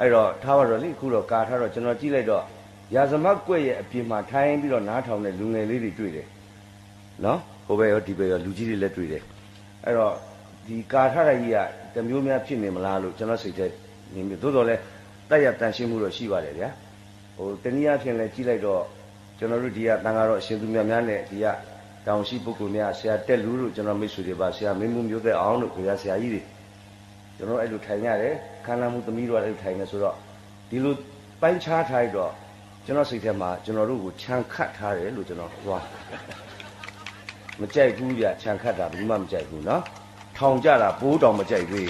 အဲ့တော့ထားပါတော့လေအခုတော့ကာထားတော့ကျွန်တော်ကြည့်လိုက်တော့ရာဇမတ်ကွက်ရဲ့အပြင်မှာထိုင်ပြီးတော့နားထောင်တဲ့လူငယ်လေးတွေတွေ့တယ်နော်ဟိုဘက်ရောဒီဘက်ရောလူကြီးတွေလည်းတွေ့တယ်အဲ့တော့ဒီကာထားတဲ့ကြီးကတစ်မျိုးများဖြစ်နေမလားလို့ကျွန်တော်စိတ်ထဲနေပြီသို့တော်လည်းတက်ရတန်ရှင်းမှုတော့ရှိပါတယ်ဗျာဟိုတနည်းအားဖြင့်လည်းကြည့်လိုက်တော့ကျွန်တော်တို့ဒီကတန်ဃာတော်အရှင်သူများများနဲ့ဒီကတောင်ရှိပုဂ္ဂိုလ်များဆရာတက်လူတို့ကျွန်တော်မိတ်ဆွေတွေပါဆရာမင်းမှုမျိုးသက်အောင်တို့ခင်ဗျာဆရာကြီးတွေကျွန်တော်အဲ့လိုထိုင်ရတယ် ခန္ဓာမှုသမီးတို့ကလည်းထိုင်နေဆိုတော့ဒီလိုပိုင်းခြားထားရတော့ကျွန်တော်စိတ်ထဲမှာကျွန်တော်တို့ကိုခြံခတ်ထားတယ်လို့ကျွန်တော်သွားမကြိုက်ဘူးဗျခြံခတ်တာဘယ်မှမကြိုက်ဘူးเนาะထောင်ကြတာဘိုးတောင်မကြိုက်ဘူး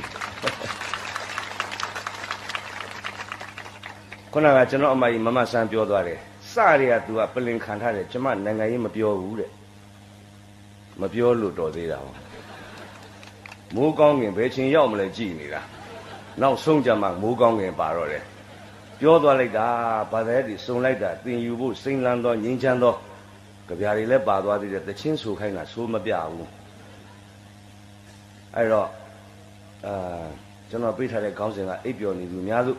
ခုနကကျွန်တော်အမကြီးမမဆန်းပြောသွားတယ်စတွေက तू ကပလင်ခံထားတယ်ကျွန်မနိုင်ငံရေးမပြောဘူးတဲ့မပြောလို့တော်သေးတာဟော မိုးကောင်းငင်ဘယ်ချိန်ရောက်မလဲကြည်နေတာ နောက်ဆုံးကြမှာမိုးကောင်းငင်ပါတော့တယ်ပြောသွားလိုက်တာဗာတဲ့ဒီစုံလိုက်တာတင်ယူဖို့စိမ့်လန်းသောငင်းချမ်းသောကြပြာတွေလည်းပါသွားသေးတယ်တချင်းဆိုခိုင်းတာဆိုမပြဘူးအဲ့တော့အာကျွန်တော်ပြထားတဲ့ခေါင်းစဉ်ကအိပ်ပျော်နေသူအများစု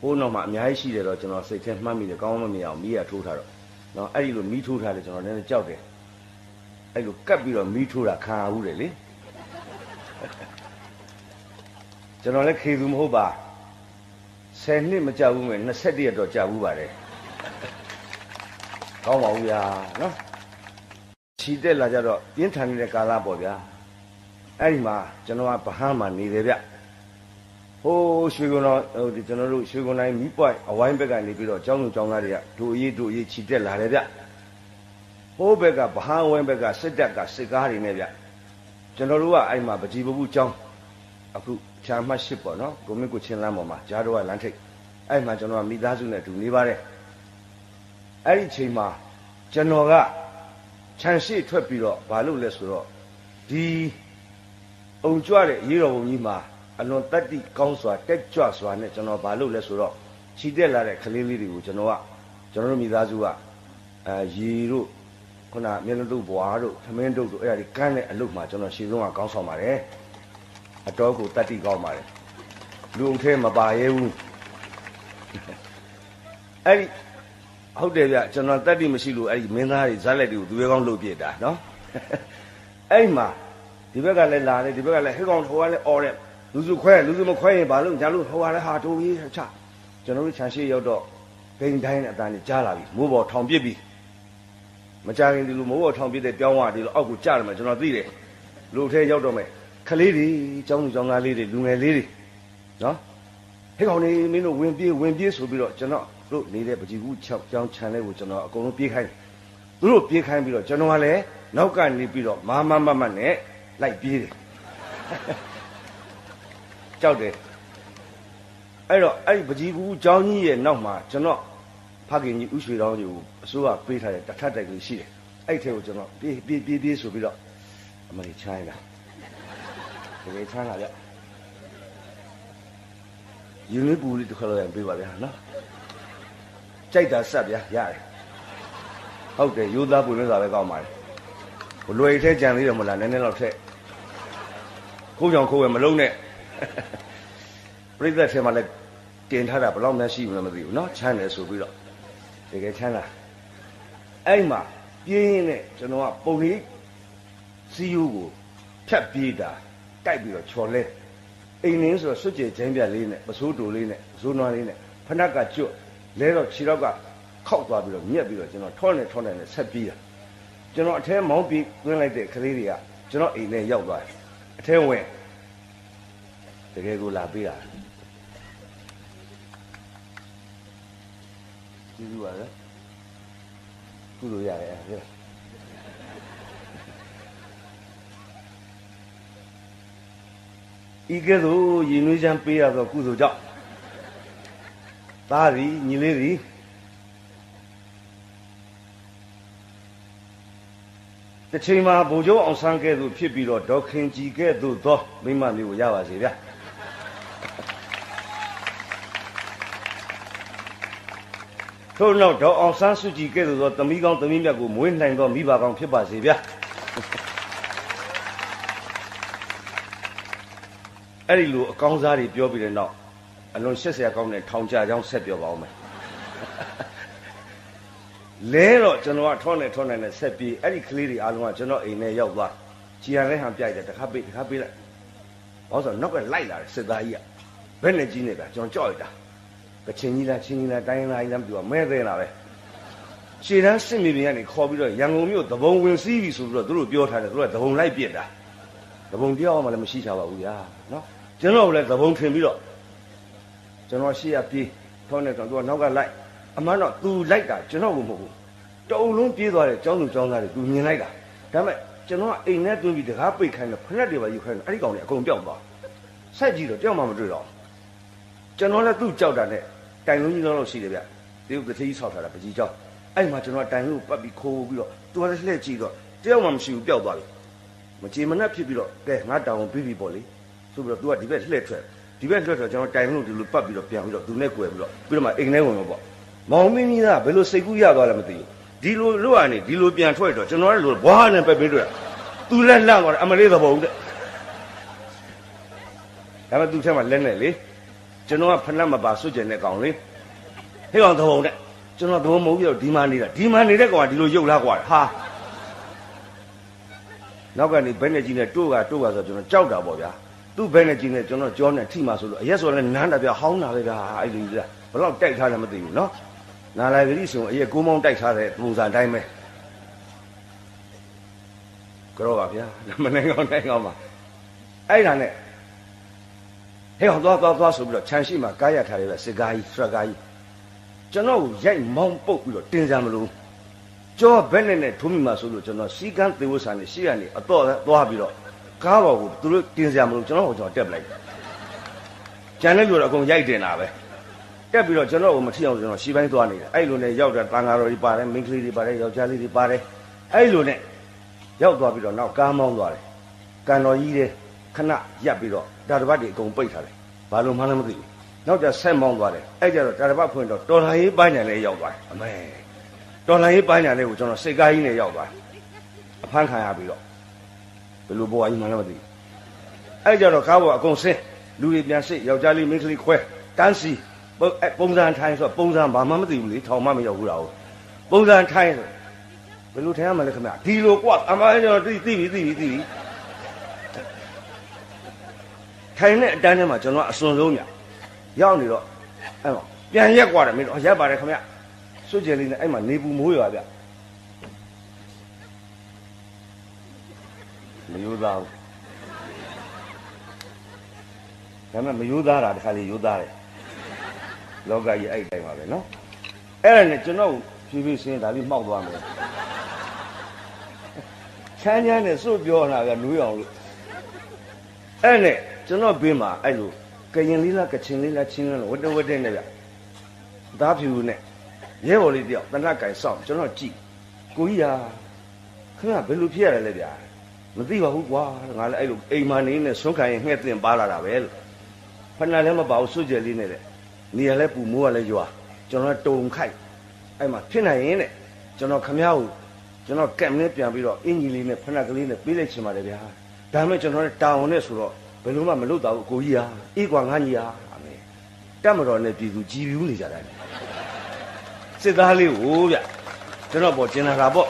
ဟိုးတော့မှအများကြီးရှိတယ်တော့ကျွန်တော်စိတ်ထဲမှတ်မိတယ်ကောင်းမမြင်အောင်မီးရထိုးထားတော့နော်အဲ့ဒီလိုမီးထိုးထားတယ်ကျွန်တော်လည်းကြောက်တယ်အဲ့လိုကပ်ပြီးတော့မီးထိုးတာခံရဘူးတယ်လေ ကျွန်တော်လည်းခေသူမဟုတ်ပါ10နှစ်မကြောက်ဘူးမယ်21ရက်တော့ကြောက်ဘူးပါတယ်ကောင်းပါဘူးဗျာနော်ခြိတက်လာကြတော့ပြင်းထန်နေတဲ့ကာလပေါ့ဗျာအဲ့ဒီမှာကျွန်တော်ကဗဟန်းမှာနေတယ်ဗျဟိုးရွှေကုန်းတော်ဟိုဒီကျွန်တော်တို့ရွှေကုန်းတိုင်းမီးပွိုင်အဝိုင်းဘက်ကနေပြီးတော့ကျောင်းသူကျောင်းသားတွေကဒူအရေးဒူအရေးခြိတက်လာတယ်ဗျဟိုးဘက်ကဗဟန်းဝိုင်းဘက်ကစစ်တပ်ကစစ်ကားတွေနဲ့ဗျကျွန်တော်တို့ကအဲ့မှာပကြီးပပူကျောင်းအခု ဖြာမှတ်ရှိပေါ့နော်ကိုမင်းကိုချင်းလမ်းပေါ်မှာဂျားတော့ကလမ်းထိပ်အဲ့မှာကျွန်တော်ကမိသားစုနဲ့အတူနေပါတယ်အဲ့ဒီချိန်မှာကျွန်တော်ကခြံရှိထွက်ပြီးတော့ဘာလုပ်လဲဆိုတော့ဒီအုံကြွတဲ့ရေတော်ဘုံကြီးမှာအလွန်တတ္တိကောင်းစွာတက်ကြွစွာနဲ့ကျွန်တော်ဘာလုပ်လဲဆိုတော့ခြိတက်လာတဲ့ကလေးလေးတွေကိုကျွန်တော်ကကျွန်တော်တို့မိသားစုကအဲရေတို့ခုနမျက်နှာတို့ဘွားတို့သမင်းတို့တို့အဲ့ဒါဒီကန်းတဲ့အလုပ်မှာကျွန်တော်ရှင်းဆုံးကကောင်းဆောင်ပါတယ် အတော်ကိုတတ်တိကောင်းပါလေလူအုပ်ထဲမပါရဲဘူးအဲ့ဒီဟုတ်တယ်ဗျကျွန်တော်တတ်တိမရှိလို့အဲ့ဒီမင်းသားတွေဇက်လက်တွေကိုသူရဲကောင်းလုပ်ပြစ်တာနော်အဲ့ဒီမှာဒီဘက်ကလည်းလာတယ်ဒီဘက်ကလည်းဟဲ့ကောင်ဟိုကလည်းអော်တယ်လူစုခွဲလူစုမခွဲရင်ဘာလို့ညာလို့ဟိုကလည်းဟာတိုးကြီးချကျွန်တော်တို့ခြံရှိရောက်တော့ဂိမ်တိုင်းနဲ့အတန်းကြီးကြားလာပြီမိုးပေါ်ထောင်ပစ်ပြီမကြခင်ဒီလိုမိုးပေါ်ထောင်ပစ်တဲ့ပြောင်းသွားဒီလိုအောက်ကိုကြားတယ်မှာကျွန်တော်သိတယ်လူထဲရောက်တော့မယ် ခလေးတွေကျောင်းလူကျောင်းသားလေးတွေလူငယ်လေးတွေနော်ဟဲ့ကောင်နေမင်းတို့ဝင်ပြေးဝင်ပြေးဆိုပြီးတော့ကျွန်တော်တို့နေတဲ့ပကြီးကူ6ကျောင်း channel ကိုကျွန်တော်အကုန်လုံးပြေးခိုင်းသူတို့ပြေးခိုင်းပြီးတော့ကျွန်တော်ကလည်းနောက်ကနေပြီးတော့မမမမနဲ့လိုက်ပြေးတယ်ကြောက်တယ်အဲ့တော့အဲ့ဒီပကြီးကူကျောင်းကြီးရဲ့နောက်မှာကျွန်တော်ဖခင်ကြီးဥရွှေတော်ကြီးကိုအစိုးရပေးထားတဲ့တထက်တိုက်ကလေးရှိတယ်အဲ့ထဲကိုကျွန်တော်ပြေးပြေးပြေးဆိုပြီးတော့အမလေးချိုင်းလာ တကယ်ချမ်းလာဗျယူနစ်ပူလေးတစ်ခါတော့ရပေးပါဗျာနော်ကြိုက်တာဆက်ဗျာရတယ်ဟုတ်တယ်ယူသားပူလို့သာပဲကောင်းပါလေဘလွယ်ထဲကြံသေးတယ်မလားနည်းနည်းတော့ထက်ကိုကြောင်ခိုးဝယ်မလုံးနဲ့ပြိသက်ထဲမှာလည်းတင်ထားတာဘယ်လောက်များရှိမလဲမသိဘူးเนาะချမ်းတယ်ဆိုပြီးတော့တကယ်ချမ်းလာအဲ့မှာပြင်းရင်းနဲ့ကျွန်တော်ကပုံလေးစီယူကိုဖြတ်ပြေးတာ တိုက်ပြီးတော့ချော်လဲအိမ်ရင်းဆိုတော့စွတ်ကြဲချင်းပြက်လေးနဲ့ပစိုးတူလေးနဲ့ပစိုးနွားလေးနဲ့ဖနက်ကကျွတ်လဲတော့ခြေတော့ကခောက်သွားပြီးတော့မြက်ပြီးတော့ကျွန်တော်ထောနေထောနေနဲ့ဆက်ပြေးတာကျွန်တော်အထဲမောင်းပြီးတွင်းလိုက်တဲ့ကလေးတွေကကျွန်တော်အိမ်ထဲရောက်သွားတယ်အထဲဝင်တကယ်ကိုလာပေးတာကျေးဇူးပါလေကုသိုလ်ရတယ်အဲ့ ဤကဲ့သို့ရည်နွေးချမ်းပေးရသောကုသိုလ်ကြောင့်သားသည်ညီလေးသည်တစ်ချိန်မှာဗိုလ်ချုပ်အောင်ဆန်းကဲ့သို့ဖြစ်ပြီးတော့ဒေါက်ခင်ကြီးကဲ့သို့သောမိမမျိုးကိုရပါစေဗျာထို့နောက်ဒေါက်အောင်ဆန်းစုကြည်ကဲ့သို့သောသမီးကောင်းသမီးမြတ်ကိုမွေးနိုင်သောမိဘကောင်းဖြစ်ပါစေဗျာ အဲ့ဒီလိုအကောင်းစားတွေပြောပြီးတဲ့နောက်အလွန်ရှက်စရာကောင်းတဲ့ထောင်ကြကြောင်းဆက်ပြောပါဦးမယ်လဲတော့ကျွန်တော်ကထောနေထောနေနဲ့ဆက်ပြေးအဲ့ဒီကလေးတွေအားလုံးကကျွန်တော်အိမ်ထဲရောက်သွားကြည်ရလဲဟန်ပြိုက်တယ်တခါပေးတခါပေးလိုက်ဘာလို့ဆိုတော့နောက်ကလိုက်လာတယ်စစ်သားကြီးကဘယ်နဲ့ကြီးနေဗျကျွန်တော်ကြောက်ရတာကချင်ကြီးလားချင်းကြီးလားတိုင်းလားကြီးလားမပြောမဲသေးလားပဲရှေ့တန်းစစ်မြေပြင်ကနေခေါ်ပြီးတော့ရန်ကုန်မြို့သဘုံဝင်စည်းပြီဆိုပြီးတော့သူတို့ပြောထားတယ်သူတို့ကသဘုံလိုက်ပြစ်တာသဘုံတရားမှလည်းမရှိချပါဘူးဗျာနော် ကျွန်တော်လည်းသဘုံထင်ပြီးတော့ကျွန်တော်ရှေ့ရပြေးထောနေတော့သူကနောက်ကလိုက်အမှန်တော့ तू လိုက်တာကျွန်တော်ကမဟုတ်ဘူးတုံလုံးပြေးသွားတယ်ကျောင်းသူကျောင်းသားတွေ तू မြင်လိုက်တာဒါပေမဲ့ကျွန်တော်ကအိမ်ထဲတွင်းပြီးတကားပိတ်ခိုင်းတယ်ဖရက်တွေပါယူခိုင်းတယ်အဲ့ဒီကောင်တွေအကုန်ပျောက်သွားဆက်ကြည့်တော့တယောက်မှမတွေ့တော့ကျွန်တော်လည်းသူ့ကြောက်တာနဲ့တိုင်လုံးကြီးလောက်ရှိတယ်ဗျတရုတ်တစ်ထီးဆောက်ထားတာပကြီးကြောက်အဲ့မှာကျွန်တော်တိုင်လုံးကိုပတ်ပြီးခိုးပြီးတော့သူကလည်းလှည့်ကြည့်တော့တယောက်မှမရှိဘူးပျောက်သွားပြီမကြေမနက်ဖြစ်ပြီးတော့ကဲငါတောင်ပြီးပြီပေါ့လေ ဆိုပြီးတော့ तू ကဒီဘက်လှည့်ထွက်ဒီဘက်လှည့်ထွက်ကျွန်တော်တိုင်လုံးဒီလိုပတ်ပြီးတော့ပြန်ပြီးတော့သူနဲ့ကွယ်ပြီးတော့ပြီးတော့မှအိမ်ထဲဝင်တော့ပေါ့မောင်မင်းကြီးကဘယ်လိုစိတ်ကူးရသွားလဲမသိဘူးဒီလိုလို့ကနေဒီလိုပြန်ထွက်တော့ကျွန်တော်လည်းလိုဘွားနဲ့ပဲပြီးတော့သူလည်းလန့်သွားတယ်အမလေးသဘောဦးတဲ့ဒါပေမဲ့သူထဲမှာလက်နဲ့လေကျွန်တော်ကဖဏတ်မပါစွတ်ကျင်တဲ့ကောင်လေဟဲ့ကောင်သဘောတဲ့ကျွန်တော်သဘောမဟုတ်ပြီးတော့ဒီမှာနေတာဒီမှာနေတဲ့ကောင်ကဒီလိုရုပ်လားကွာဟာနောက်ကနေဘယ်နဲ့ကြီးနဲ့တို့ကတို့ကဆိုကျွန်တော်ကြောက်တာပေါ့ဗျာ သူ့ဘယ်နဲ့ကြီးနဲ့ကျွန်တော်ကြောနဲ့ထိမှဆိုလို့အရက်ဆိုလည်းနန်းတာဗျာဟောင်းတာပဲဗျာအဲ့လိုကြီးလားဘယ်တော့တိုက်ထားတယ်မသိဘူးနော်နာလာဂရီဆိုအရက်ကိုမောင်းတိုက်ထားတဲ့ပုံစံတိုင်းပဲကြောပါဗျာမနိုင်ကောင်းနိုင်ကောင်းပါအဲ့ဒါနဲ့ဟဲ့ဟောသွားသွားသွားဆိုပြီးတော့ခြံရှိမှာကားရထားတယ်ဗျစစ်ကားကြီးစရကားကြီးကျွန်တော်ကိုရိုက်မောင်းပုတ်ပြီးတော့တင်ကြမလို့ကြောဘက်နဲ့နဲ့ထုံးမိမှာဆိုလို့ကျွန်တော်စီကန်းသေဝဆန်နဲ့ရှေ့ကနေအတော့သွားပြီးတော့ ကားပေါ်ကိုသူတို့တင်ကြမလို့ကျွန်တော်ကိုကျွန်တော်တက်ပလိုက်ကြံတဲ့လူတော့အကုန်ရိုက်တင်တာပဲတက်ပြီးတော့ကျွန်တော်ကိုမထီအောင်ကျွန်တော်ရှီပိုင်းသွားနေတယ်အဲ့လိုနဲ့ရောက်တဲ့တန်ဃာတော်ကြီးပါတယ်မိန်းကလေးတွေပါတယ်ယောက်ျားလေးတွေပါတယ်အဲ့လိုနဲ့ရောက်သွားပြီးတော့နောက်ကားမောင်းသွားတယ်ကန်တော်ကြီးတဲ့ခဏရပ်ပြီးတော့ဒါတပတ်တွေအကုန်ပိတ်ထားတယ်ဘာလို့မှလည်းမသိဘူးနောက်ကျဆက်မောင်းသွားတယ်အဲ့ကြတော့ဒါတပတ်ဖွင့်တော့တော်လာရေးပိုင်းနယ်လေးရောက်သွားတယ်အမေတော်လာရေးပိုင်းနယ်လေးကိုကျွန်တော်စိတ်ကားကြီးနဲ့ရောက်သွားတယ်အဖမ်းခံရပြီးတော့ ဘယ်လိုဘဝကြီးမှလည်းမသိအဲ့ကြတော့ကားပေါ်အကုန်ဆင်းလူတွေပြန်စစ်ယောက်ျားလေးမိန်းကလေးခွဲတန်းစီပုံစံထိုင်ဆိုပုံစံဘာမှမသိဘူးလေထောင်မှမရောက်ဘူးတာကိုပုံစံထိုင်ဆိုဘယ်လိုထိုင်ရမလဲခင်ဗျဒီလိုကွာအမှန်ကျွန်တော်သိသိပြီသိပြီသိပြီထိုင်တဲ့အတန်းထဲမှာကျွန်တော်အစွန်ဆုံးညရောက်နေတော့အဲ့တော့ပြန်ရက်ကွာတယ်မင်းတို့ရက်ပါတယ်ခင်ဗျစွတ်ကျယ်လေးနဲ့အဲ့မှာနေပူမိုးရွာဗျ မယိုးသားဘူးဒါပေမဲ့မယိုးသားတာတခါလေယိုးသားတယ်လောကကြီးအဲ့ဒီတိုင်းပါပဲနော်အဲ့ဒါနဲ့ကျွန်တော်ဖြည်းဖြည်းရှင်းဒါလေးမှောက်သွားမယ်ချမ်းချမ်းနဲ့စွတ်ပြောတာကနွေးအောင်လို့အဲ့နဲ့ကျွန်တော်ဘေးမှာအဲ့လိုကရင်လေးလားကချင်လေးလားချင်းလေးလားဝတ်တဝတ်တဲ့နဲ့ဗျသားဖြူနဲ့ရဲဘော်လေးတယောက်တနတ်ကင်စောင့်ကျွန်တော်ကြည့်ကိုကြီးဟာခင်ဗျဘယ်လိုဖြစ်ရလဲလဲဗျာ မသိပါဘူးကွာငါလည်းအဲ့လိုအိမ်မနေနဲ့ဆွန့်ခံရင်ငှက်တင်ပါလာတာပဲလို့ဖဏလည်းမပါဘူးစွတ်ကြယ်လေးနဲ့တဲ့နေရလဲပူမိုးကလည်းရွာကျွန်တော်တုံခိုက်အဲ့မှာဖြစ်နိုင်ရင်တဲ့ကျွန်တော်ခမ ्या ကိုကျွန်တော်ကက်မနဲ့ပြန်ပြီးတော့အင်ကြီးလေးနဲ့ဖဏကလေးနဲ့ပေးလိုက်ချင်ပါတယ်ဗျာဒါမှမဟုတ်ကျွန်တော်လည်းတာဝန်နဲ့ဆိုတော့ဘယ်လိုမှမလုပ်တော့ဘူးကိုကြီးဟာအေးကွာငါကြီးဟာအမေတက်မတော်နဲ့ပြည်သူကြည်ပြူးနေကြတယ်စစ်သားလေးဟိုးဗျကျွန်တော်ပေါ်ကျင်လာတာပေါ့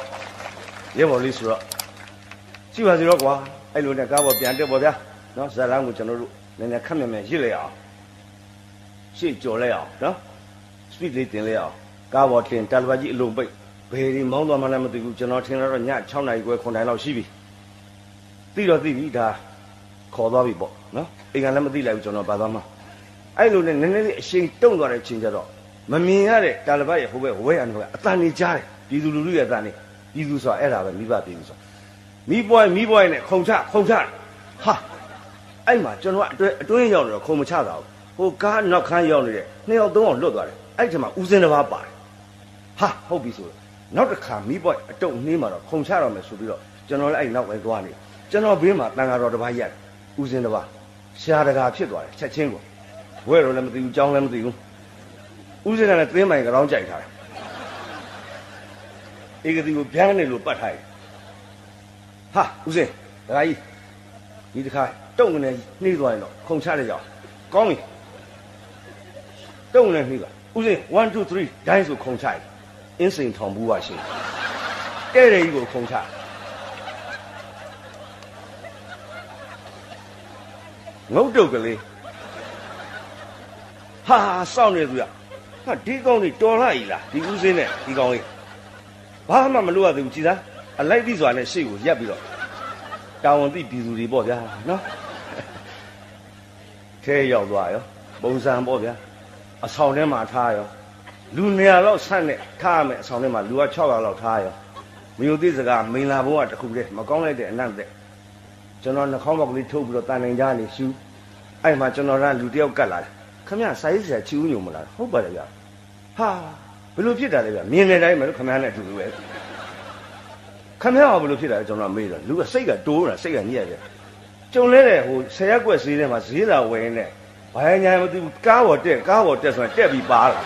ရဲဘော်လေးဆိုတော့ ရှိပါစီတော့ကွာအဲ့လိုနဲ့ကားပေါ်ပြန်တက်ပေါ့ဗျာနော်ဇာလန်းကိုကျွန်တော်တို့နည်းနည်းခက်မြက်မြက်ရစ်လိုက်အောင်ရှေ့ကြော်လိုက်အောင်နော် speed လေးတင်လိုက်အောင်ကားပေါ်တင်တယ်လီဗာကြီးအလုံးပိတ်ဘယ်ဒီမောင်းသွားမှလည်းမသိဘူးကျွန်တော်ထင်တော့ည6နာရီခွဲ9နာရီလောက်ရှိပြီသိတော့သိပြီဒါခေါ်သွားပြီပေါ့နော်အိမ်ကလည်းမသိလိုက်ဘူးကျွန်တော်ပါသွားမှာအဲ့လိုနဲ့နည်းနည်းလေးအရှိန်တုံသွားတဲ့ချိန်ကျတော့မမြင်ရတဲ့တာလဘတ်ရဲ့ဟိုဘက်ဝဲရံတော့အတန်နေကြားတယ်ပြည်သူလူထုရဲ့အတန်နေပြည်သူဆိုတာအဲ့ဒါပဲမိဘပြည်သူဆို မိဘွားမိဘွားနဲ့ခုံချခုံချဟာအဲ့မှာကျွန်တော်အတွဲအတွင်းရောက်နေတော့ခုံမချတာဘူးဟိုကားနောက်ခန်းရောက်နေတဲ့နှစ်ယောက်သုံးယောက်လွတ်သွားတယ်အဲ့ဒီမှာဦးစင်းတစ်ပါးပါတယ်ဟာဟုတ်ပြီဆိုနောက်တစ်ခါမိဘွားအတုတ်နှင်းမှာတော့ခုံချတော့မယ်ဆိုပြီးတော့ကျွန်တော်လည်းအဲ့နောက်ပဲသွားနေကျွန်တော်ဘေးမှာတန်ဃာတော်တစ်ပါးရက်ဦးစင်းတစ်ပါးရှားတကာဖြစ်သွားတယ်ချက်ချင်းကိုဝဲတော့လည်းမသိဘူးကြောင်းလည်းမသိဘူးဦးစင်းကလည်းသင်းမိုင်ကြောင်းကြိုက်ထားတယ်ဧကတိကိုဗျမ်းနေလို့ပတ်ထားတယ် ဟာဦးစင်းဒကာကြီးဒီတစ်ခါတုံငနေနှီးသွားရင်တော့ခုံချလိုက်ကြအောင်ကောင်းပြီတုံလည်းနှိပါဦးစင်း1 2 3ဒိုင်းဆိုခုံချိုက်အင်းစိန်ထောင်ဘူးပါရှင်တဲ့တဲ့ကြီးကိုခုံချငုတ်တုတ်ကလေးဟာစောင့်နေသူရဟာဒီကောင်ကြီးတော်လာကြီးလားဒီဦးစင်းနဲ့ဒီကောင်ကြီးဘာမှမလုပ်ရသေးဘူးကြည်သား အလိုက်ပြီးစွာနဲ့ရှေ့ကိုရက်ပြီးတော့တာဝန်သိပြည်သူတွေပေါ့ဗျာနော်ထဲရောက်သွားရောပုံစံပေါ့ဗျာအဆောင်ထဲမှာထားရောလူ200လောက်ဆန့်နဲ့ထားရမယ်အဆောင်ထဲမှာလူက600လောက်ထားရောမယုံသိစကားမိန်လာဘုံကတခုတည်းမကောင်းလိုက်တဲ့အနတ်တဲ့ကျွန်တော်နှာခေါင်းပေါက်ကလေးထုတ်ပြီးတော့တန်နိုင်ကြနေရှူအဲ့မှာကျွန်တော်ကလူတယောက်ကတ်လာတယ်ခမရစာရေးဆရာချီဦးညုံမလားဟုတ်ပါတယ်ဗျာဟာဘယ်လိုဖြစ်တာလဲဗျာမြင်နေတိုင်းမယ်လို့ခမရနဲ့အတူတူပဲ ခမရကဘယ်လိုဖြစ်တာလဲကျွန်တော်မေးတော့လူကစိတ်ကတိုးတာစိတ်ကညက်တယ်ကြုံလဲတဲ့ဟိုဆယ်ရက်ကွက်ဈေးထဲမှာဈေးလာဝယ်နေဘာညာမသိဘူးကားပေါ်တက်ကားပေါ်တက်ဆိုရင်တက်ပြီးပါလာ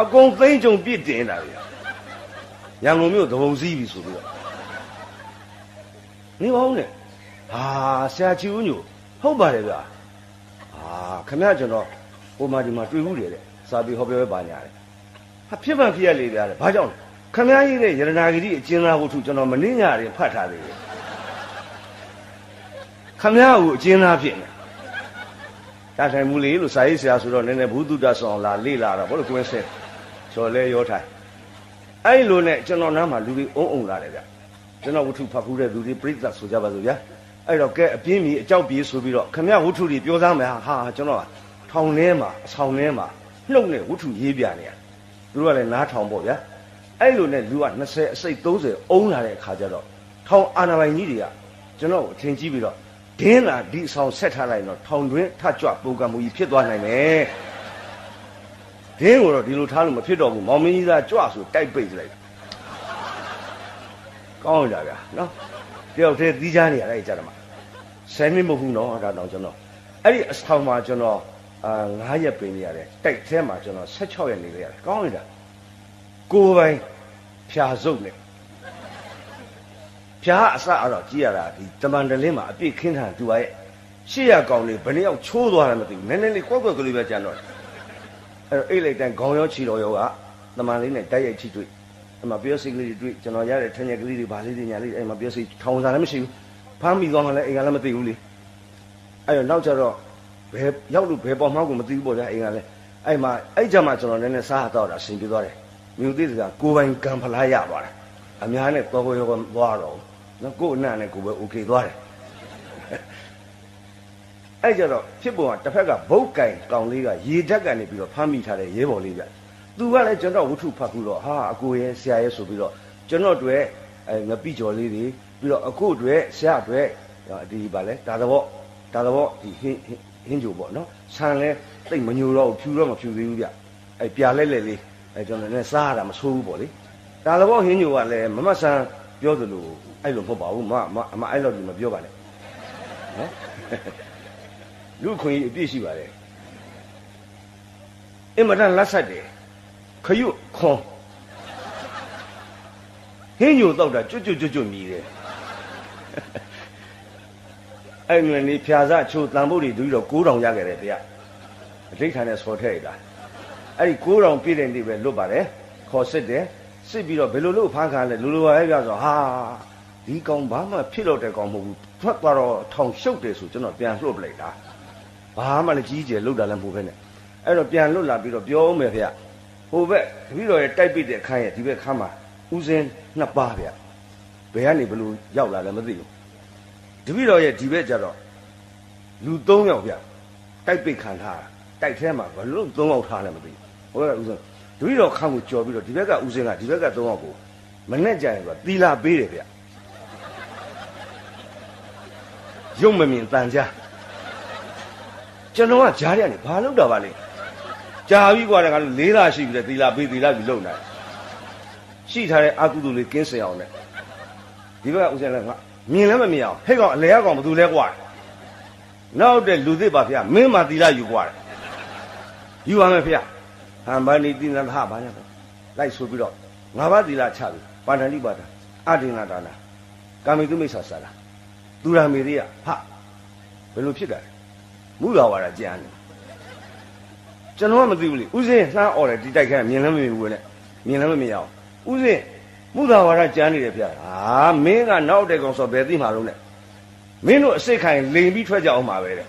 အကုန်သိမ့်ကြုံပြစ်တင်တာဗျာရန်ကုန်မြို့သဘုံစည်းပြီဆိုပြီးတော့နေပါဦးနဲ့ဟာဆရာချီဦးညိုဟုတ်ပါတယ်ဗျာဟာခမရကျွန်တော်ဟိုမှာဒီမှာတွေ့ဘူးတယ်တဲ့စာပေဟောပြောပဲပါညာတယ် ဟာဖြစ်မှဖြစ်ရလေဗျာတဲ့ဘာကြောင့်လဲခမရကြီးတဲ့ယရနာဂတိအကျဉ်းသားဝတ္ထုကျွန်တော်မနှင်းညာရင်ဖတ်ထားသေးတယ်ခမရကိုအကျဉ်းသားဖြစ်နေတာထိုင်မူလေလို့စာရေးဆရာဆိုတော့နည်းနည်းဘုသူတ္တဆောင်လာလေ့လာတော့ဘာလို့ကွင်းဆဲကျော်လဲရောထိုင်အဲ့လိုနဲ့ကျွန်တော်နားမှာလူတွေအုံအုံလာတယ်ဗျကျွန်တော်ဝတ္ထုဖတ်ဖူးတဲ့လူတွေပြိဿဆိုကြပါစို့ဗျာအဲ့တော့ကဲအပြင်းမီအကြောက်ပြေးဆိုပြီးတော့ခမရဝတ္ထုတွေပြောသားမယ်ဟာဟာကျွန်တော်ကထောင်ထဲမှာအဆောင်ထဲမှာနှုတ်နဲ့ဝတ္ထုရေးပြနေရ သူတို့ကလည်းနားထောင်ပေါ့ဗျာအဲ့လိုနဲ့လူက20အစိတ်30အုံလာတဲ့အခါကျတော့ထောင်အာနာပိုင်ကြီးတွေကကျွန်တော်ကိုအထင်ကြီးပြီးတော့ဒင်းလာဒီအဆောင်ဆက်ထားလိုက်တော့ထောင်တွင်းထကြွပုံကံမူကြီးဖြစ်သွားနိုင်တယ်ဒင်းကိုတော့ဒီလိုထားလို့မဖြစ်တော့ဘူးမောင်မင်းကြီးသားကြွဆိုတိုက်ပိတ်လိုက်ကောင်းကြဗျာနော်တယောက်တည်းသီးခြားနေရတဲ့ကြတယ်မှာဆယ်နှစ်မဟုတ်ဘူးနော်ဒါတော့ကျွန်တော်အဲ့ဒီအဆောင်မှာကျွန်တော် အာ9ရက်ပင်နေရတယ်တိုက်ထဲမှာကျွန်တော်16ရက်နေခဲ့ရတယ်ကောင်းနေတာကိုယ်ပိုင်ဖြာစုပ်နဲ့ဖြာအစအတော့ကြည့်ရတာဒီတမန်တလင်းမှာအပြည့်ခင်းထားတူပါရဲ့ရှေ့ရကောင်လေးဘယ်နှစ်ယောက်ချိုးသွားတယ်မသိဘူးနည်းနည်းလေးကွက်ကွက်ကလေးပဲကြံတော့အဲ့တော့အိတ်လိုက်တိုင်းခေါင်းရောခြေတော်ရောကတမန်လေးနဲ့တိုက်ရိုက်ချိတွေ့အဲ့မှာပြောစိတ်ကလေးတွေတွေ့ကျွန်တော်ရတဲ့ထင်ရကလေးတွေဗာလေးတွေညာလေးအဲ့မှာပြောစိတ်ထောင်စားလည်းမရှိဘူးဖမ်းမိသွားမှလည်းအိမ်ကလည်းမသိဘူးလေအဲ့တော့နောက်ကျတော့ ဘယ်ရောက်လို့ဘယ်ပေါ်မှောက်ကိုမသိဘူးပေါ့ဗျာအိမ်ကလည်းအဲ့မှာအဲ့ကြမှာကျွန်တော်လည်းနဲ့စားတော့တာရှင်ပြသွားတယ်မြို့သေးစကကိုပိုင်ကံဖလားရသွားတယ်အများနဲ့တော်တော်ရောသွားတော့နော်ကို့အနံ့နဲ့ကိုပဲ okay သွားတယ်အဲ့ကြတော့ဖြစ်ပေါ်ကတစ်ဖက်ကဘုတ်ကင်ကောင်လေးကရေဓာတ်ကန်နေပြီးတော့ဖမ်းမိထားတဲ့ရဲဘော်လေးပြသူကလည်းကျွန်တော်ဝှထုဖတ်ပြီးတော့ဟာအကိုရဲ့ဆရာရဲ့ဆိုပြီးတော့ကျွန်တော်တွေ့အဲငပိကျော်လေးတွေပြီးတော့အခုတွေ့ဆရာတွေ့ဒီပါလေဒါသဘောဒါသဘောဒီဟင်း ဟင်းကြိုပေါ့နော်ဆန်လဲတိတ်မညိုတော့ဖြူတော့မဖြူသေးဘူးဗျအဲပြာလဲလဲလေးအဲကျွန်တော်လည်းစားရတာမဆိုးဘူးပေါ့လေဒါတော့ဟင်းကြိုကလည်းမမဆန်ပြောသလိုအဲ့လိုမဟုတ်ပါဘူးမမမအဲ့လိုဒီမပြောပါနဲ့နော်လူခွင့်အပြည့်ရှိပါတယ်အင်မတန်လက်ဆက်တယ်ခရုခွန်ဟင်းညိုတော့တာကျွတ်ကျွတ်ကျွတ်ကျွတ်မြည်တယ် အဲ့မြင်နေဖြာစချိုးတန်ဖို့တွေတူပြီးတော့9000ရခဲ့တယ်ဗျအဋိဌာန်နဲ့ဆော်ထည့်ရတာအဲ့ဒီ9000ပြည့်တဲ့နေ့ပဲလွတ်ပါတယ်ခေါ်စစ်တယ်စစ်ပြီးတော့ဘယ်လိုလုပ်ဖမ်းခံလဲလူလူပါရဲ့ပြဆိုဟာဒီကောင်ဘာမှဖြစ်တော့တဲ့ကောင်မဟုတ်ဘူးထွက်သွားတော့ထောင်ရှုပ်တယ်ဆိုကျွန်တော်ပြန်လွှတ်ပလိုက်တာဘာမှလည်းကြီးကျယ်လုတ်တာလည်းမဟုတ်ပဲနဲ့အဲ့တော့ပြန်လွတ်လာပြီးတော့ပြောမယ်ဗျဟိုဘက်တပည့်တော်ရဲ့တိုက်ပိတ်တဲ့အခန်းရဲ့ဒီဘက်ခန်းမှာဥစဉ်နှစ်ပါးဗျဘယ်ကနေဘလို့ရောက်လာလဲမသိဘူး တပည့်တော်ရဲ့ဒီဘက်ကျတော့လူ၃ယောက်ဗျတိုက်ပိတ်ခံထားတာတိုက်ထဲမှာဘလို့၃ယောက်ထားလဲမသိဘူးဟိုကဥစဉ်တပည့်တော်ခန်းကိုကြော်ပြီးတော့ဒီဘက်ကဥစဉ်ကဒီဘက်က၃ယောက်ကိုမနဲ့ကြရင်ကသီလာပေးတယ်ဗျရုပ်မမြင်တန်ကြားကျွန်တော်ကကြားရနေဘာလုပ်တာပါလဲကြာပြီกว่าတယ်ငါတို့လေးလာရှိပြီလေသီလာပေးသီလာပြီးလုံနိုင်ရှိထားတဲ့အကုသိုလ်လေးကင်းစင်အောင်နဲ့ဒီဘက်ကဥစဉ်လည်းငါ မြင်လည်းမမြင်အောင်ဟဲ့ကောင်အလဲကောင်ဘာလို့လဲကွာနောက်တဲ့လူသစ်ပါဖေမင်းမှသီလယူကွာယူပါမယ်ဖေဟံဘာနိတိနထဘာညာလိုက်ဆိုပြီးတော့ငါးပါးသီလချပြီပါဏာတိပါဒအဒိနာဒါနာကာမိတုမိတ်ဆာဆာလာသူရမေရိယဟဘယ်လိုဖြစ်တာလဲမူလာဝါဒကြံနေကျွန်တော်ကမသိဘူးလေဥစဉ်လှမ်းអော်တယ်ဒီတိုက်ခိုင်းမြင်လည်းမမြင်ဘူးလေမြင်လည်းမမြင်အောင်ဥစဉ် မူသာဝါဒကြမ်းနေတယ်ဗျာဟာမင်းကနောက်တဲ့ကောင်ဆိုဘယ်သိမှာလုံးနဲ့မင်းတို့အစိတ်ခိုင်လိန်ပြီးထွက်ကြအောင်ပါပဲတဲ့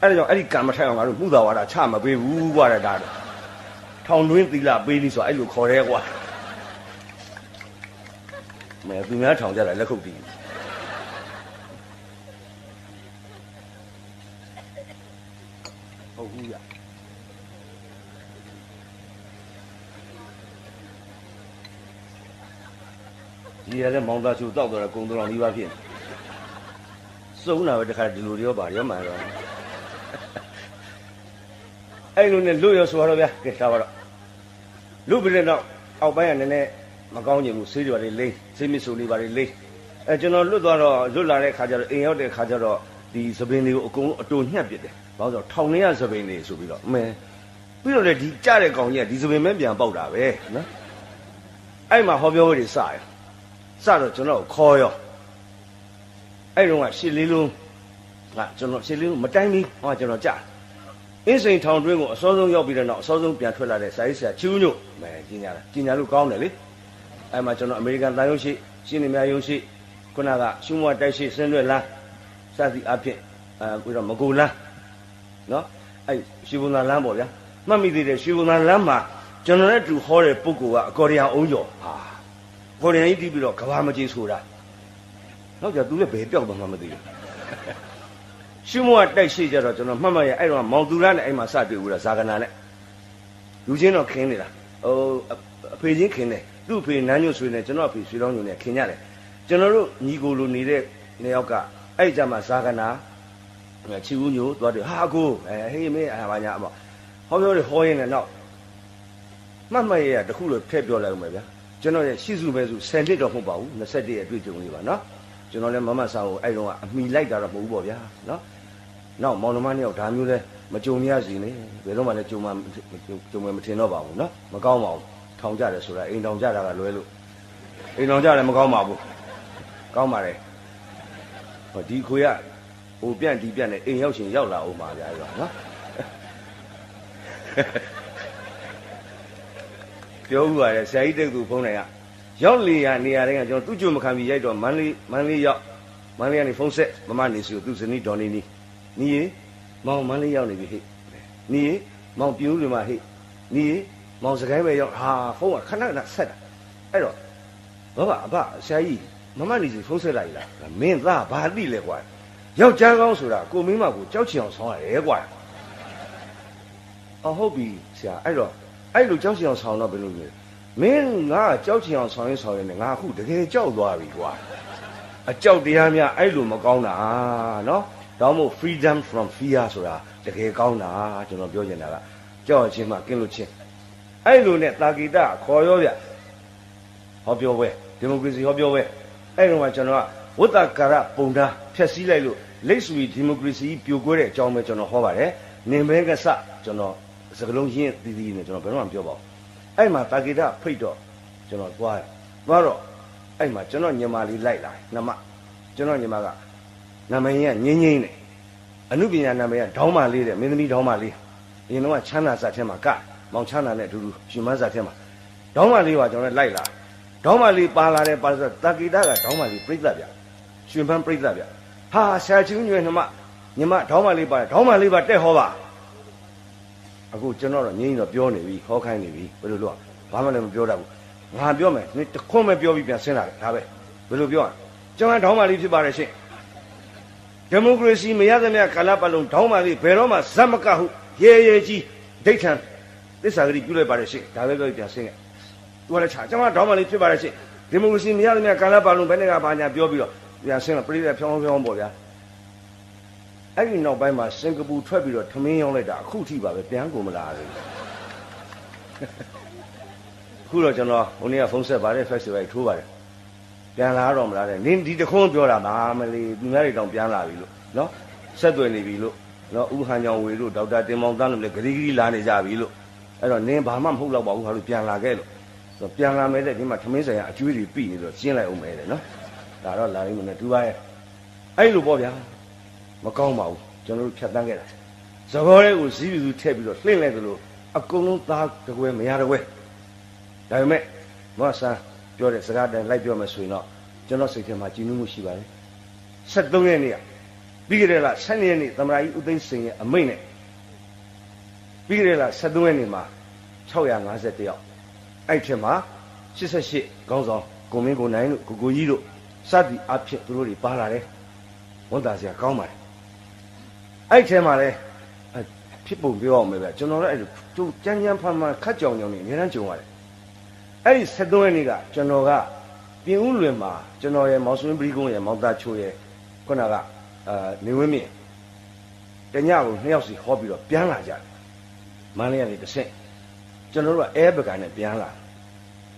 အဲ့ဒါကြောင့်အဲ့ဒီကံမထိုက်အောင်ငါတို့မူသာဝါဒချမပေးဘူးကွာတဲ့ဒါတော့ထောင်တွင်းသီလပေးပြီးဆိုအဲ့လိုခေါ်ရဲကွာမဲသူများထောင်ကြတာလက်ခုပ်တီးဟုတ်ဘူးရ ဒီရတဲ့မောင်သားချူတောက်တော့ကုံတော်လေးပါဖြစ်စုံတာပဲတခါဒီလိုတွေရောဗာရောမှန်တော့အဲ့လိုနဲ့လွတ်ရောဆိုတော့ဗျာကဲထားပါတော့လူပြည်တော့အောက်ပိုင်းကနည်းနည်းမကောင်းချင်ဘူးဆေးတွေပါလေလိမ့်ဆေးမစ်ဆိုလေးပါလေလိမ့်အဲကျွန်တော်လွတ်သွားတော့လွတ်လာတဲ့ခါကျတော့အိမ်ရောက်တဲ့ခါကျတော့ဒီသပင်တွေကိုအကုန်လုံးအတူညှက်ပစ်တယ်ဘာလို့ဆိုတော့ထောင်ထဲကသပင်တွေဆိုပြီးတော့အမဲပြီးတော့လေဒီကြတဲ့ကောင်ကြီးကဒီသပင်ပဲပြန်ပေါက်တာပဲနော်အဲ့မှာဟောပြောဝေးတွေစရ စတော့ကျွန်တော်ခေါ်ရောအဲ့တုန်းကရှစ်လေးလုံးကကျွန်တော်ရှစ်လေးလုံးမတိုင်းဘူးဟောကျွန်တော်ကြာအင်းစိန်ထောင်တွင်းကိုအစောဆုံးရောက်ပြီးတဲ့နောက်အစောဆုံးပြန်ထွက်လာတဲ့စာရေးဆရာချူးညို့မဲကျင်ညာလားကျင်ညာလို့ကောင်းတယ်လေအဲ့မှာကျွန်တော်အမေရိကန်တန်ရုံးရှိရှင်းနေများရုံးရှိခုနကရှုမွားတိုက်ရှိစင်းရွက်လားစသည်အဖြစ်အဲပြီးတော့မကူလန်းနော်အဲ့ရှီဘုံသာလမ်းပေါ့ဗျာမှတ်မိသေးတယ်ရှီဘုံသာလမ်းမှာကျွန်တော်နဲ့တူဟောတဲ့ပုဂ္ဂိုလ်ကအကော်ရီယံအုံးကျော်ဟာ ကော်ရီယံကြီးတီးပြီးတော့ကဘာမကြီးဆိုတာနောက်ကြသူလည်းဘယ်ပြောက်သွားမှမသိဘူးရှုမွားတိုက်ရှိကြတော့ကျွန်တော်မှတ်မှတ်ရအဲ့တော့မောင်သူရနဲ့အဲ့မှာစတွေ့ဘူးလားဇာကနာနဲ့လူချင်းတော့ခင်းနေတာဟိုအဖေချင်းခင်းတယ်သူ့အဖေနန်းညွတ်ဆွေနဲ့ကျွန်တော်အဖေဆွေတော်ညွတ်နဲ့ခင်းကြတယ်ကျွန်တော်တို့ညီကိုလိုနေတဲ့နေယောက်ကအဲ့ကြမှာဇာကနာချီဦးညိုသွားတယ်ဟာကိုအဲဟေးမင်းအာဘာညာအမဟောပြောတယ်ဟောရင်းနဲ့နောက်မှတ်မှတ်ရရတခုလို့ဖက်ပြောလိုက်ဦးမယ်ဗျာ ကျွန်တော်ရဲ့ရှိစုပဲစု10နှစ်တော့မဟုတ်ပါဘူး21ရဲ့အတွေ့အကြုံလေးပါနော်ကျွန်တော်လည်းမမဆာကိုအဲ့တော့အမိလိုက်တာတော့မဟုတ်ဘူးပေါ့ဗျာနော်နောက်မောင်နှမနှစ်ယောက်ဒါမျိုးလဲမကြုံရစီနေဘယ်တော့မှလည်းကြုံမှကြုံမှမထင်တော့ပါဘူးနော်မကောင်းပါဘူးထောင်ကြတယ်ဆိုတာအိမ်ထောင်ကြတာကလွဲလို့အိမ်ထောင်ကြတယ်မကောင်းပါဘူးကောင်းပါတယ်ဟောဒီခွေကဟိုပြန့်ဒီပြန့်နဲ့အိမ်ရောက်ရှင်ရောက်လာအောင်ပါဗျာရောနော် ပြောဥပါတယ်ဆရာကြီးတိတ်သူဖုန်းနိုင်ကရောက်လေရနေရာတိုင်းကကျွန်တော်သူ့ကြုံမခံပြီးရိုက်တော့မန်းလေးမန်းလေးရောက်မန်းလေးကနေဖုန်းဆက်မမနေစီကိုသူ့ဇနီးဒေါ်နေနီနီးရေမောင်မန်းလေးရောက်နေပြီဟဲ့နီးရေမောင်ပြူးတွေမှာဟဲ့နီးရေမောင်စကိုင်းပဲရောက်ဟာဖုန်းကခဏခဏဆက်တာအဲ့တော့ဘာဘာအဘဆရာကြီးမမနေစီဖုန်းဆက်လိုက်လားမင်းသားဘာသိလဲကွာယောက်ျားကောင်းဆိုတာကိုမင်းမကိုကြောက်ချင်အောင်ဆောင်းရတယ်ကွာအော်ဟုတ်ပြီဆရာအဲ့တော့ အဲ့လိုကြောက်ချင်အောင်ဆောင်းတော့ဘယ်လိုလဲမင်းငါကြောက်ချင်အောင်ဆောင်းရင်ဆောင်းရင်ငါအခုတကယ်ကြောက်သွားပြီကွာအကြောက်တရားများအဲ့လိုမကောင်းတာနော်ဒါမှမဟုတ် freedom from fear ဆိုတာတကယ်ကောင်းတာကျွန်တော်ပြောချင်တာကကြောက်ခြင်းမှကင်းလို့ခြင်းအဲ့လိုနဲ့တာဂီတခေါ်ရောဗျဟောပြောပွဲဒီမိုကရေစီဟောပြောပွဲအဲ့တော့ကကျွန်တော်ကဝတ္တကာရပုံသားဖျက်ဆီးလိုက်လို့လိတ်ဆူရီဒီမိုကရေစီပြိုကွဲတဲ့အကြောင်းပဲကျွန်တော်ဟောပါတယ်နင်ဘဲကစကျွန်တော် စကလုံးရင်းတည်တည်နဲ့ကျွန်တော်ဘယ်တော့မှပြောပါဘူးအဲ့မှာတာဂီတဖိတ်တော့ကျွန်တော်သွားတယ်သွားတော့အဲ့မှာကျွန်တော်ညီမလေးလိုက်လာနမကျွန်တော်ညီမကနာမည်ကငင်းငင်းနဲ့အနုပညာနာမည်ကဒေါင်းမလေးတဲ့မင်းသမီးဒေါင်းမလေးအရင်တော့ချမ်းသာစာထဲမှာကမောင်ချမ်းသာနဲ့အတူတူရှင်မစာထဲမှာဒေါင်းမလေးကကျွန်တော်လိုက်လာဒေါင်းမလေးပါလာတယ်ပါဆိုတာဂီတကဒေါင်းမလေးပြိဿဗျရှင်ဖန်းပြိဿဗျဟာဆရာချင်းညွေနှမညီမဒေါင်းမလေးပါတယ်ဒေါင်းမလေးပါတက်ဟောပါ အခုကျွန်တော်တော့ငင်းတော့ပြောနေပြီဟောခိုင်းနေပြီဘယ်လိုလုပ်ဘာမှလည်းမပြောတတ်ဘူးငါပြောမယ်နင်တခွန်းပဲပြောပြီးပြန်ဆင်းလာတယ်ဒါပဲဘယ်လိုပြောရကျွန်တော်ဒေါင်းမလေးဖြစ်ပါတယ်ရှင်ဒီမိုကရေစီမရသမျှကာလပတ်လုံးဒေါင်းမလေးဘယ်တော့မှဇက်မကဟုရဲရဲကြီးဒိဋ္ဌံသစ္စာဂတိပြုလိုက်ပါတယ်ရှင်ဒါပဲပြောပြီးပြန်ဆင်းခဲ့သူကလည်းခြာကျွန်တော်ဒေါင်းမလေးဖြစ်ပါတယ်ရှင်ဒီမိုကရေစီမရသမျှကာလပတ်လုံးဘယ်နဲ့ကဘာညာပြောပြီးတော့ပြန်ဆင်းလာပြိဿဖြောင်းဖြောင်းပေါ့ဗျာ အဲ့ဒီနောက်ပိုင်းမှာစင်ကာပူထွက်ပြီးတော့ထမင်းရောင်းလိုက်တာအခုထိပါပဲပြန်ကုန်မလာဘူးအခုတော့ကျွန်တော်ဟိုနေ့ကဖုန်းဆက်ပါတယ် festival ထိုးပါတယ်ပြန်လာတော့မလားတဲ့နင်းဒီတခွန်းပြောတာပါမလေးသူများတွေတောင်ပြန်လာပြီလို့နော်ဆက်သွယ်နေပြီလို့နော်ဦးဟန်ကြောင်ဝေလို့ဒေါက်တာတင်မောင်တန်းလို့လည်းဂရီဂရီလာနေကြပြီလို့အဲ့တော့နင်းဘာမှမဟုတ်တော့ပါဘူးဟာလို့ပြန်လာခဲ့လို့ဆိုပြန်လာမယ်တဲ့ဒီမှာထမင်းဆိုင်ကအကျွေးတွေပြီနေတော့ကျင်းလိုက်အောင်မယ်တဲ့နော်ဒါတော့လာရင်းမနဲ့တူပါရဲ့အဲ့လိုပေါ့ဗျာ မကောင်းပါဘူးကျွန်တော်တို့ဖြတ်တန်းခဲ့တာသဘောတွေကိုစည်းပြူထည့်ပြီးတော့လှင့်လိုက်သလိုအကုန်လုံးသားတကွယ်မရတကွယ်ဒါပေမဲ့မောဆန်းပြောတဲ့စကားတိုင်းလိုက်ပြောမယ်ဆိုရင်တော့ကျွန်တော်စိတ်ထဲမှာကြည်နူးမှုရှိပါတယ်73ရက်နေ့ကပြီးကြတဲ့လား7ရက်နေ့သမရာကြီးဦးသိန်းစိန်ရဲ့အမိန့်နဲ့ပြီးကြတဲ့လား73ရက်နေ့မှာ651ယောက်အဲ့ထက်မှာ88ခေါင်းဆောင်ကိုမင်းကိုနိုင်တို့ကိုကိုကြီးတို့စသည်အဖြစ်သူတို့တွေပါလာတယ်ဝန်တာစရာကောင်းပါတယ် အဲ့ထဲမှာလဲဖြစ်ပုံပြောအောင်ပဲဗျကျွန်တော်လည်းအဲ့လိုသူကြမ်းကြမ်းဖမ်းဖမ်းခတ်ကြောင်ကြောင်နေအများအားကြုံရတယ်အဲ့ဒီ73ရက်နေ့ကကျွန်တော်ကပြင်ဦးလွင်မှာကျွန်တော်ရဲ့မောင်စွင်းပရိကုန်းရဲ့မောင်သားချိုးရဲ့ခုနကအာနေဝင်းမြင့်တညကိုနှစ်ယောက်စီဟောပြီးတော့ပြန်လာကြတယ်မန္တလေးကနေတစ်ဆင့်ကျွန်တော်တို့ကအဲဘကနဲ့ပြန်လာ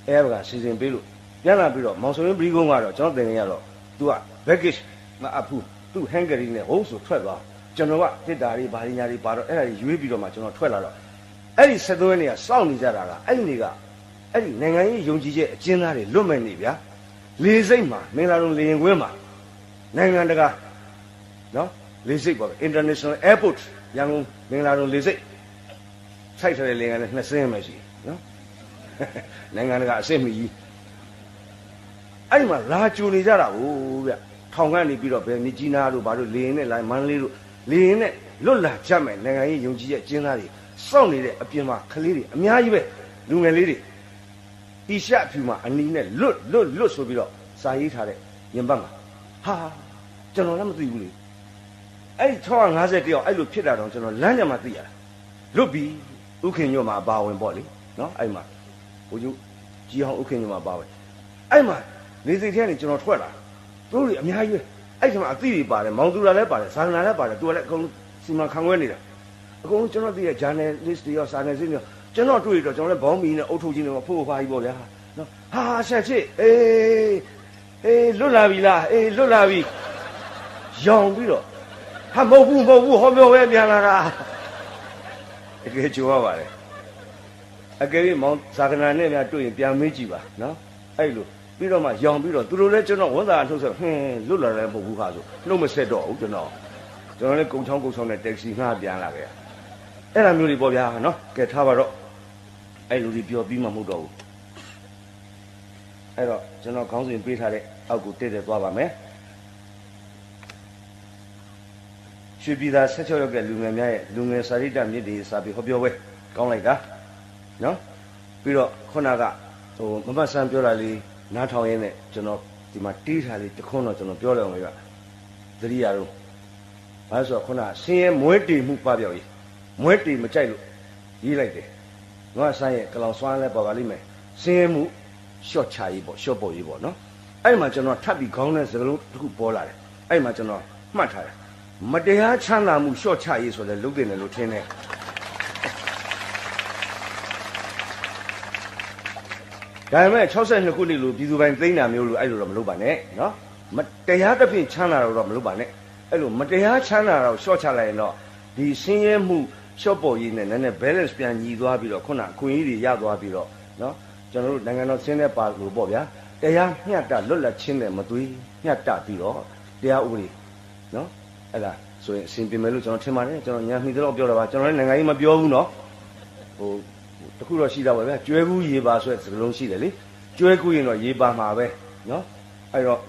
အဲဘကစီစဉ်ပေးလို့ပြန်လာပြီးတော့မောင်စွင်းပရိကုန်းကတော့ကျွန်တော်တင်နေရတော့ तू က baggage မအပ်ဘူးသူ့ hangary နဲ့ဟုတ်ဆိုထွက်သွား ကျွန်တော်ကတစ်တာတွေဘာတွေညာတွေပါတော့အဲ့ဒါတွေရွေးပြီးတော့မှကျွန်တော်ထွက်လာတော့အဲ့ဒီ73ရက်နေ့ကစောင့်နေကြတာကအဲ့ဒီနေ့ကအဲ့ဒီနိုင်ငံရေးယုံကြည်ချက်အကျဉ်းသားတွေလွတ်မဲ့နေဗျာလေစိတ်မှာမင်္ဂလာတုံလေရင်ကွင်းမှာနိုင်ငံတကာနော်လေစိတ်ပေါ့ international airport ရန်ကုန်မင်္ဂလာတုံလေစိတ်စိုက်ထားတဲ့လေကလည်းနှစ်စင်းပဲရှိနော်နိုင်ငံတကာအစ်စ်မီကြီးအဲ့ဒီမှာလာကြိုနေကြတာဟုတ်ဗျထောင်ကနေပြီးတော့ဘယ်မြကြီးနားတို့ဘာတို့လေရင်နဲ့လိုင်းမန္တလေးတို့ လေရင်နဲ့လွတ်လာကြမယ်နိုင်ငံရေးယုံကြည်ရဲ့အကျဉ်းသားတွေစောင့်နေတဲ့အပြင်မှာကလေးတွေအများကြီးပဲလူငယ်လေးတွေတီရှပ်အဖြူမှာအနီးနဲ့လွတ်လွတ်လွတ်ဆိုပြီးတော့စာရေးထားတဲ့ရင်ပတ်မှာဟာကျွန်တော်လည်းမသိဘူးလေအဲ့ဒီ650တယောက်အဲ့လိုဖြစ်တာတော့ကျွန်တော်လမ်းကြမှာသိရတာလွတ်ပြီဥခင်ညွတ်မှာအပါဝင်ပေါ့လေနော်အဲ့မှာဘိုလ်ချုပ်ကြီးအောင်ဥခင်ညွတ်မှာပါဝင်အဲ့မှာနေစိတ်ထဲကနေကျွန်တော်ထွက်လာသူတို့တွေအများကြီးပဲ အဲ့ဒီမှာအသိတွေပါတယ်မောင်သူရာလည်းပါတယ်ဇာနာလည်းပါတယ်သူကလည်းအကုန်လုံးစီမံခန့်ခွဲနေတာအကုန်လုံးကျွန်တော်သိတဲ့ journalist တွေရောစာနယ်ဇင်းတွေရောကျွန်တော်တွေ့တော့ကျွန်တော်လည်းဘောင်းမီနဲ့အုတ်ထုတ်ကြီးနဲ့ဖို့ဖားကြီးပေါ့ဗျာနော်ဟာဆက်ချစ်အေးအေးလွတ်လာပြီလားအေးလွတ်လာပြီရောင်ပြီးတော့ဟာမဟုတ်ဘူးမဟုတ်ဘူးဟောပြောပဲပြန်လာတာတကယ်ကြိုးရပါတယ်အကယ်၍မောင်ဇာကနာနဲ့များတွေ့ရင်ပြန်မေးကြည့်ပါနော်အဲ့လို ပြီးတော့မှရောင်ပြီးတော့သူတို့လည်းကျွန်တော်ဝန်သားအထုတ်ဆိုဟင်းလွတ်လာတယ်မဟုတ်ဘူးခါဆိုနှုတ်မဆက်တော့ဘူးကျွန်တော်ကျွန်တော်လည်းကုံချောင်းကုံချောင်းနဲ့တက်ဆီငှားပြန်လာခဲ့အဲ့ဒါမျိုးတွေပေါ့ဗျာနော်ကဲထားပါတော့အဲ့လူတွေပြောပြီးမှမဟုတ်တော့ဘူးအဲ့တော့ကျွန်တော်ခေါင်းစဉ်ပေးထားတဲ့အောက်ကိုတက်တက်သွားပါမယ်ရွှေပြည်သာ16ရောက်ကလူငယ်များရဲ့လူငယ်စာရိတ္တမြစ်တွေစာပြီးဟောပြောပွဲကောင်းလိုက်တာနော်ပြီးတော့ခုနကဟိုမမတ်ဆန်းပြောတာလေး နားထောင်ရင်းနဲ့ကျွန်တော်ဒီမှာတီးထားလေးတခွန်းတော့ကျွန်တော်ပြောလိုက်အောင်လေကသတိရတော့ဘာလို့ဆိုတော့ခုနဆင်းရဲမွဲတေမှုပပြောက်ရေးမွဲတေမကြိုက်လို့ရေးလိုက်တယ်ငါဆန်းရဲ့ကလောင်စွမ်းလဲပေါ်ပါလိမ့်မယ်ဆင်းရဲမှုရှော့ချရေးပေါ့ရှော့ပေါ်ရေးပေါ့နော်အဲ့မှာကျွန်တော်ထပ်ပြီးခေါင်းနဲ့စကလုံးတစ်ခုပေါ်လာတယ်အဲ့မှာကျွန်တော်မှတ်ထားတယ်မတရားချမ်းသာမှုရှော့ချရေးဆိုလဲလုပ်တယ်လို့ထင်တယ် ဒါပေမဲ့62ခုနှစ်လို့ပြည်သူပိုင်းသိမ်းတာမျိုးလို့အဲ့လိုတော့မလုပ်ပါနဲ့နော်မတရားတစ်ဖြင့်ချမ်းသာတော့မလုပ်ပါနဲ့အဲ့လိုမတရားချမ်းသာတော့ရှော့ချလိုက်ရင်တော့ဒီဆင်းရဲမှုရှော့ပေါ်ရေးနဲ့နည်းနည်း balance ပြန်ညီသွားပြီးတော့ခုနအခွင့်အရေးတွေရသွားပြီးတော့နော်ကျွန်တော်တို့နိုင်ငံတော်ဆင်းရဲပါလို့ပေါ့ဗျာတရားမျှတလွတ်လပ်ခြင်းနဲ့မသွေးမျှတပြီးတော့တရားဥပဒေနော်အဲ့ဒါဆိုရင်အစဉ်ပြင်မယ်လို့ကျွန်တော်ထင်ပါတယ်ကျွန်တော်ညာမှီတော့ပြောတာပါကျွန်တော်လည်းနိုင်ငံရေးမပြောဘူးနော်ဟို တခုတော့ရှိတာပါဗျာကျွဲကူးရေပါဆိုတဲ့စကားလုံးရှိတယ်လေကျွဲကူးရင်တော့ရေပါမှာပဲနော်အဲ့တော့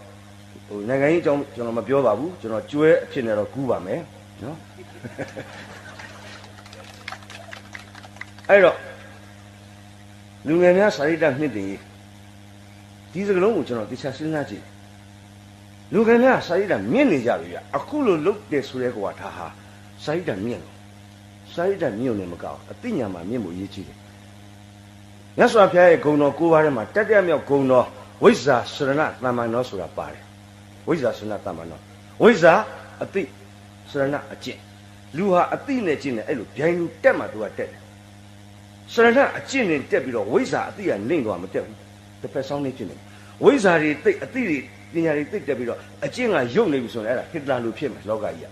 ဟိုနိုင်ငံရေးအကြောင်းကျွန်တော်မပြောပါဘူးကျွန်တော်ကျွဲအဖြစ်နဲ့တော့ကူးပါမယ်နော်အဲ့တော့လူငယ်များစာရိတ္တနှစ်တည်ဒီစကလုံးကိုကျွန်တော်တရားစဉ်းစားကြည့်လူငယ်များစာရိတ္တမြင့်နေကြပြီဗျအခုလိုလုတ်တယ်ဆိုတဲ့ကွာဒါဟာစာရိတ္တမြင့်လို့စာရိတ္တမြင့်နေမကောက်အသိဉာဏ်မှာမြင့်မှုရေးကြည့်တယ် မြတ်စွာဘုရားရဲ့ဂုဏ်တော်၉ပါးထဲမှာတတ္တရမြောက်ဂုဏ်တော်ဝိဇ္ဇာစရဏတမ္မန်တော်ဆိုတာပါတယ်ဝိဇ္ဇာစရဏတမ္မန်တော်ဝိဇ္ဇာအသိစရဏအကျင့်လူဟာအသိနဲ့ကျင့်တယ်အဲ့လိုဗျိုင်းလူတက်မှသူကတက်တယ်စရဏအကျင့်နဲ့တက်ပြီးတော့ဝိဇ္ဇာအသိကနှိမ့်သွားမတက်ဘူးတစ်ဖက်ဆောင်နေကျင့်တယ်ဝိဇ္ဇာတွေသိအသိတွေပညာတွေသိတက်ပြီးတော့အကျင့်ကယုတ်နေပြီဆိုရင်အဲ့ဒါဟစ်တလာလူဖြစ်မယ်လောကကြီးက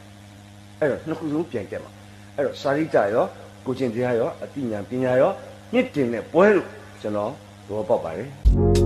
အဲ့တော့နှစ်ခုလုံးပြန်တက်မှာအဲ့တော့စာရိတ္တရောကိုကျင့်တရားရောအသိဉာဏ်ပညာရော မြင့်တင်တဲ့ပွဲလို့ကျွန်တော်သဘောပေါက်ပါတယ်